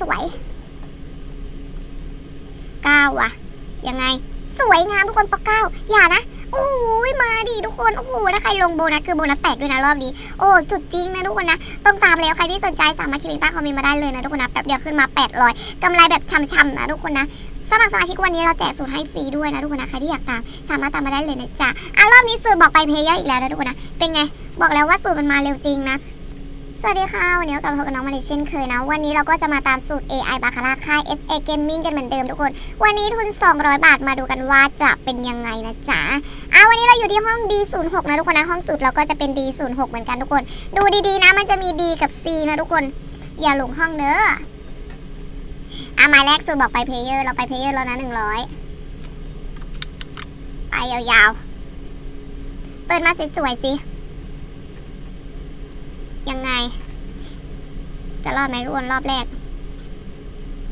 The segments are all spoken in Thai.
สวยเก้าว่ะ ยังไง สวยงามทุกคนปอเก้าอย่านะโอ้ยมาดิทุกคนโอ้โหถ้าใครลงโบนัสคือโบนัสแตกด้วยนะรอบนี้โอ้สุดจริงนะทุกคนนะต้องตามแล้วใครที่สนใจสามารถคลิกใต้คอมเมนต์มาได้เลยนะทุกคนนะแป๊บเดียวขึ้นมา 800กำไรแบบช่ำๆนะทุกคนนะสมัครสมาชิกวันนี้เราแจกสูตรให้ฟรีด้วยนะทุกคนนะใครที่อยากตามสามารถตามมาได้เลยนะจ๊ะอะรอบนี้สูตรบอกไปเพย์เยอร์อีกแล้วนะทุกคนนะเป็นไง บอกแล้วว่าสูตรมันมาเร็วจริงนะ สวัสดีค่ะ วันนี้เรากลับมาพบกับน้องมาเลเช่นเคยนะ วันนี้เราก็จะมาตามสูตร AI บาคาร่าค่าย SA Gaming กันเหมือนเดิมทุกคน วันนี้ทุน 200 บาทมาดูกันว่าจะเป็นยังไงนะจ๊ะอะวันนี้เราอยู่ที่ห้อง D06 นะทุกคนนะ ห้องสูตรเราก็จะเป็น D06 เหมือนกันทุกคน ดูดีๆนะ มันจะมี D กับ C นะทุกคน อย่าหลงห้องเด้ออะหมายแรกสูตรบอกไปเพลเยอร์ เราไปเพลเยอร์แล้วนะ100 ไปยาวๆ เปิดมาสวยๆสิ ยังไง จะรอดไหมทุกคนรอบแรก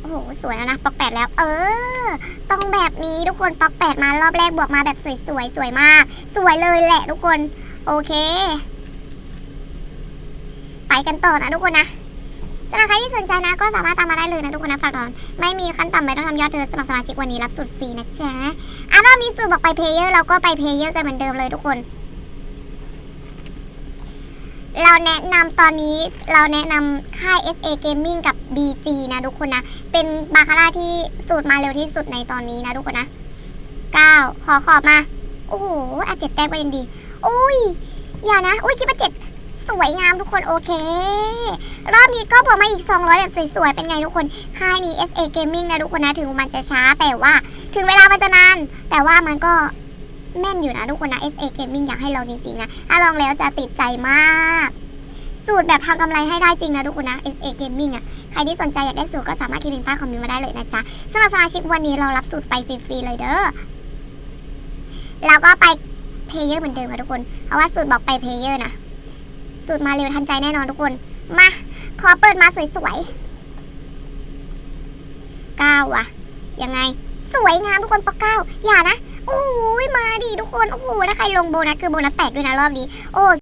โอ้โห สวยแล้วนะ ปอกแปดแล้ว เออ ต้องแบบนี้ทุกคนปอกแปดมารอบแรกบวกมาแบบสวยๆสวยมาก สวยเลยแหละทุกคน โอเค ไปกันต่อนะทุกคนนะสำหรับใครที่สนใจนะก็สามารถตามมาได้เลยนะทุกคนนะฝากนอน ไม่มีขั้นต่ำไม่ต้องทำยอดเธอสมัครสมาชิกวันนี้รับสุดฟรีนะจ๊ะอะรอบนี้สูตรบอกไปเพลเยอร์เราก็ไปเพลเยอร์กันเหมือนเดิมเลยทุกคน เราแนะนำตอนนี้เราแนะนำค่าย SA Gaming กับ BG นะทุกคนนะ เป็นบาคาร่าที่สูตรมาเร็วที่สุดในตอนนี้นะทุกคนนะ 9 ขอขอบมา โอ้โหอะเจ็ดแต้มก็ยังดี อุ้ย อย่านะ อุ้ยคิดว่าเจ็ดสวยงามทุกคนโอเค รอบนี้ก็บวกมาอีก 200 แบบสวยๆ เป็นไงทุกคน ค่ายนี้ SA Gaming นะทุกคนนะ ถึงมันจะช้าแต่ว่า ถึงเวลามันจะนาน แต่ว่ามันก็ แม่นอยู่นะทุกคนนะ SA Gaming อยากให้ลองจริงๆนะ ถ้าลองแล้วจะติดใจมาก สูตรแบบทำกำไรให้ได้จริงนะทุกคนนะ SA Gaming อะ ใครที่สนใจอยากได้สูตรก็สามารถคลิกลิงก์ใต้คอมเมนต์มาได้เลยนะจ๊ะสำหรับสมาชิกวันนี้เรารับสูตรไปฟรีๆเลยเด้อเราก็ไปเพลเยอร์เหมือนเดิมค่ะทุกคน เพราะว่าสูตรบอกไปเพลเยอร์นะ สูตรมาเร็วทันใจแน่นอนทุกคน มา ขอเปิดมาสวยๆเก้าว่ะ ยังไง สวยงามทุกคนปอกเก้าอย่านะ มาดิทุกคน โอ้โห ถ้าใครลงโบนัสคือโบนัสแตกด้วยนะรอบนี้ โอ้